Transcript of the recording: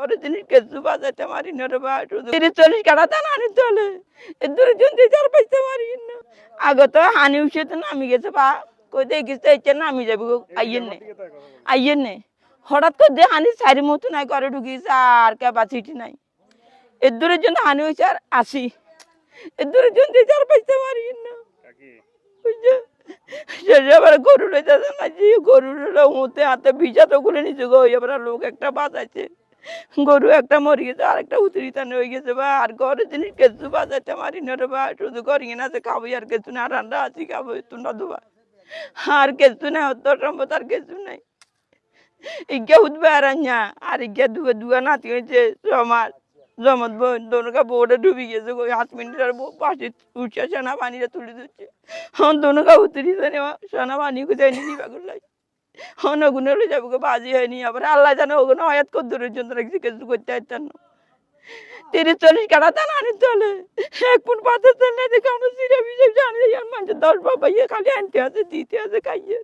ওর জিনিস কেসু না রে তিরিশ চল্লিশ কাটা আনি চলে। এ দূরে জন দিয়ে চার পাইতে পারি না। আগে তো হানি উঠে তো নামি গেছে বা কই এসে নামি যাবি নে। আইয়েন নে। হঠাৎ করে দিয়ে হানি সারি মতো নাই ঢুকিস আর ক্যাপাসিটি নাই। এর জন্য হানি হয়েছে আর আসি। এর দিয়ে চার পাইতে পারি না। এবার গরু রয়েছে না যে গরুর হাতে ভিজা তো খুলে নিচে গো এবার লোক একটা বাঁচাইছে গরু একটা মরে গেছে, আর একটা উতরিতানে হয়ে গেছে বা আর ঘরের জিনিস কিছু বাঁচাইতে পারি না বা শুধু ঘরে না খাব, আর কিছু না রান্না আছি খাব তোমরা দুবা আর কিছু না তোর সম্পদ আর কিছু নাই। ইজ্ঞা উঠবে আর আর ইজ্ঞা দুয়া নাতি হয়েছে সমাজ জমত বোন দোনকা ডুবি গেছে হাত মিনিটের পাশে উঠছে সোনা পানিটা তুলে দিচ্ছে দোনকা উতরি সোনা পানি কোথায় নিয়ে করলাই হলে যাব বাজি হয়নি আবার। আল্লাহ জানে ওগুলো হয়াত কত দূরের জন্য কিছু করতে পারতেন না। তিরিশ চল্লিশ কাটা দান আনি চলে এক ফুট পাথর চলে দেখে আমার সিরা বিজে জানি, আর মানুষ দশ বাবা ইয়ে খালি আনতে আছে, দিতে আছে, খাইয়ে।